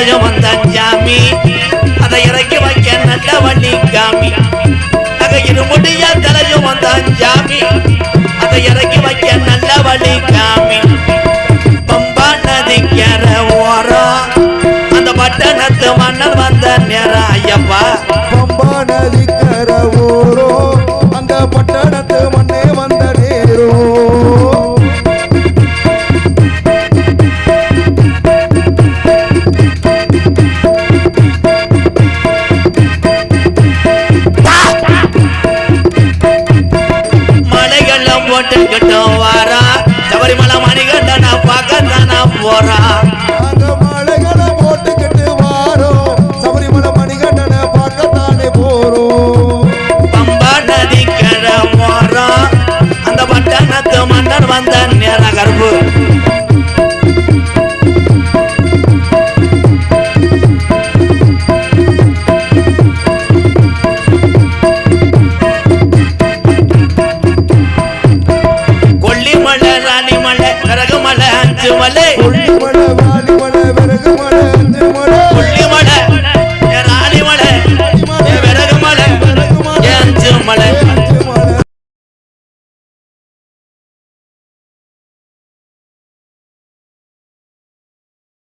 கழுக வந்தான் ஜாமி. அதை இறக்கி வைக்க நல்ல வள்ளி காமி. அக இருமுடிய தலையும் வந்தான் ஜாமி. அதை இறக்கி வைக்க நல்ல வள்ளி காமி. பம்பா நதிக்கிற ஓரம் அந்த பட்டணத்து மன்னர் வந்த நேரம் ஐயப்பா. பம்பா நதி கிட்டும் வாரா. சபரிமலை மணிகண்டனா பக்கண்டனா போறா. மன்னர் வந்த நேர கருப்பு. திருமலை